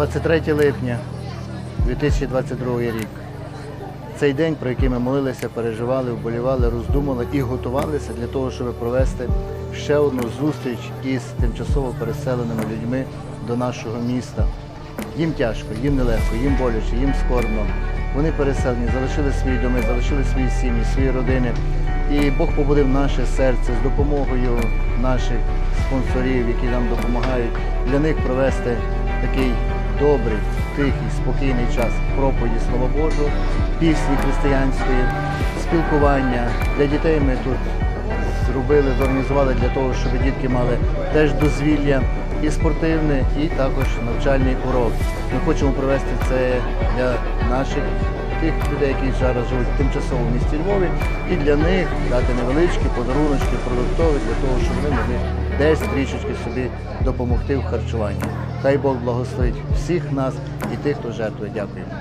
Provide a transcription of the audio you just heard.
23 липня 2022 рік. Цей день, про який ми молилися, переживали, вболівали, роздумали і готувалися для того, щоб провести ще одну зустріч із тимчасово переселеними людьми до нашого міста. Їм тяжко, їм нелегко, їм боляче, їм скорбно. Вони переселені, залишили свої доми, залишили свої сім'ї, свої родини. І Бог побудив наше серце з допомогою наших спонсорів, які нам допомагають для них провести такий добрий, тихий, спокійний час проповіді Слова Божого, пісні християнської, спілкування. Для дітей ми тут зробили, зорганізували для того, щоб дітки мали теж дозвілля і спортивне, і також навчальний урок. Ми хочемо провести це для наших тих людей, які зараз живуть тимчасово в місті Львові, і для них дати невеличкі подаруночки, продуктові, для того, щоб вони могли десь трішечки собі допомогти в харчуванні. Хай Бог благословить всіх нас і тих, хто жертвує. Дякуємо.